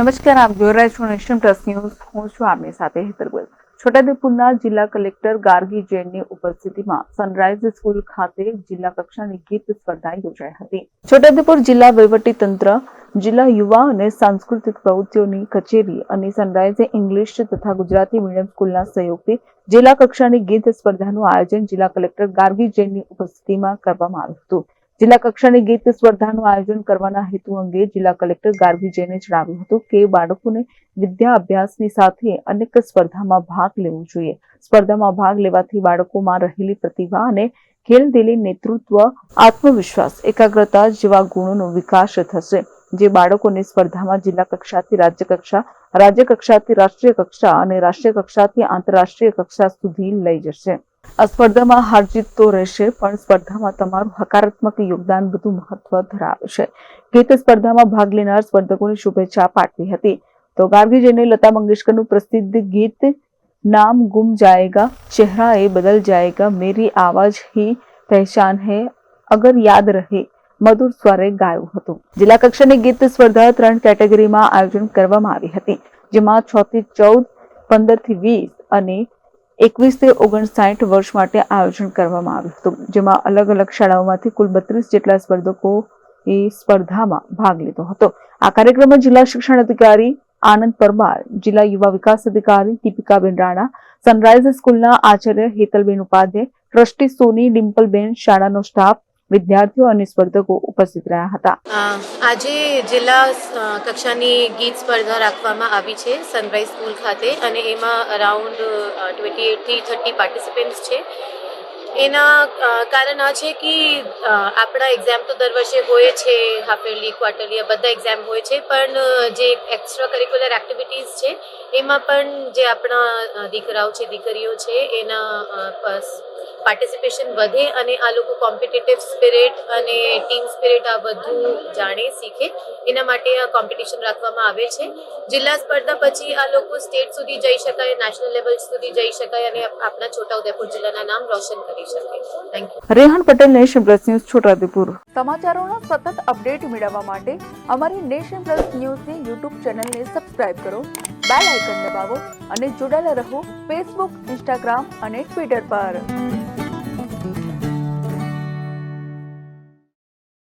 નમસ્કાર, આપ જોઈ રહ્યા છો નેશન પ્લસ ન્યૂઝ. હું છું આપની સાથે હેતરગોલ છોટાઉદેપુરના જિલ્લા કલેક્ટર ગાર્ગી જૈનની ઉપસ્થિતિમાં સનરાઇઝ સ્કૂલ ખાતે જિલ્લા કક્ષાની ગીત સ્પર્ધા યોજાઈ હતી. છોટાઉદેપુર જિલ્લા વહીવટી તંત્ર, જિલ્લા યુવા અને સાંસ્કૃતિક પ્રવૃત્તિઓની કચેરી અને સનરાઇઝ ઇંગ્લિશ તથા ગુજરાતી મીડિયમ સ્કૂલના સહયોગથી જિલ્લા કક્ષાની ગીત સ્પર્ધાનું આયોજન જિલ્લા કલેક્ટર ગાર્ગી જૈનની ઉપસ્થિતિમાં કરવામાં આવ્યું હતું. જિલ્લા કક્ષાની ગીત સ્પર્ધાનું આયોજન કરવાના હેતુ અંગે જિલ્લા કલેક્ટર ગાર્ગી જૈને જણાવ્યું હતું કે બાળકોને વિદ્યા અભ્યાસની સાથે અનેક સ્પર્ધામાં ભાગ લેવો જોઈએ. સ્પર્ધામાં ભાગ લેવાથી બાળકોમાં રહેલી પ્રતિભા અને ખેલદિલી નેતૃત્વ, આત્મવિશ્વાસ, એકાગ્રતા જેવા ગુણોનો વિકાસ થશે. જે બાળકોને સ્પર્ધામાં જિલ્લા કક્ષાથી રાજ્ય કક્ષા, રાજ્ય કક્ષાથી રાષ્ટ્રીય કક્ષા અને રાષ્ટ્રીય કક્ષાથી આંતરરાષ્ટ્રીય કક્ષા સુધી લઈ જશે. આ સ્પર્ધામાં હાર જીત તો રહેશે, પણ સ્પર્ધામાં તમારું હકારાત્મક યોગદાન વધુ મહત્વ ધરાવે છે. ગીત સ્પર્ધામાં ભાગ લેનાર સ્પર્ધકોને શુભેચ્છા પાઠવી હતી. તો ગાર્ગીજીને લતા મંગેશકરનું પ્રસિદ્ધ ગીત, નામ ગુમ જાયેગા ચહેરા એ બદલ જાયેગા, મેરી આવાજ હી પહેચાન હૈ, અગર યાદ રહે. મધુર સ્વરે ગાયું હતું. જિલ્લા કક્ષાની ગીત સ્પર્ધા ત્રણ કેટેગરીમાં આયોજન કરવામાં આવી હતી, જેમાં છ થી ચૌદ, પંદરથી વીસ અને એકવીસથી ઓગણસાઠ વર્ષ માટે આયોજન કરવામાં આવ્યું હતું, જેમાં અલગ અલગ શાળાઓમાંથી કુલ બત્રીસ જેટલા સ્પર્ધકો એ સ્પર્ધામાં ભાગ લીધો હતો. આ કાર્યક્રમમાં જિલ્લા શિક્ષણ અધિકારી આનંદ પરમાર, જિલ્લા યુવા વિકાસ અધિકારી દીપિકાબેન રાણા, સનરાઇઝ સ્કૂલના આચાર્ય હેતલબેન ઉપાધ્યાય, ટ્રસ્ટી સોની ડિમ્પલબેન, શાળાનો સ્ટાફ વિદ્યાર્થીઓ અને સ્પર્ધકો ઉપસ્થિત રહ્યા હતા. આજે જિલ્લા કક્ષાની ગીત સ્પર્ધા રાખવામાં આવી છે, સનરાઈઝ સ્કૂલ ખાતે, અને એમાં અરાઉન્ડ ટ્વેન્ટી એટથી થર્ટી પાર્ટિસિપન્ટ્સ છે. એના કારણ આ છે કે આપણા એક્ઝામ તો દર વર્ષે હોય છે હાફ યરલી ક્વાર્ટરલી બધા એક્ઝામ હોય છે, પણ જે એક્સ્ટ્રા કરિક્યુલર એક્ટિવિટીઝ છે, એમાં પણ જે આપણા દીકરાઓ છે, દીકરીઓ છે, એના પાર્ટિસિપેશન વધે અને આ લોકો કોમ્પિટિટિવ સ્પિરિટ અને ટીમ સ્પિરિટ આ બધું જાણે શીખે. એના માટે આ કોમ્પિટિશન રાખવામાં આવે છે. જિલ્લા સ્પર્ધા પછી આ લોકો સ્ટેટ સુધી જઈ શકાય નેશનલ લેવલ સુધી જઈ શકાય અને આપણા છોટાઉદેપુર જિલ્લાના નામ રોશન કરી શકે. Thank you Rehan Patel nation plus news Chhotaudepur સમાચારોના સતત અપડેટ મેળવવા માટે અમારી નેશન પ્લસ ન્યૂઝની યુટ્યુબ ચેનલને સબસ્ક્રાઇબ કરો બેલ આઇકન દબાવો અને જોડાયેલા રહો ફેસબુક ઇન્સ્ટાગ્રામ અને ટ્વિટર પર.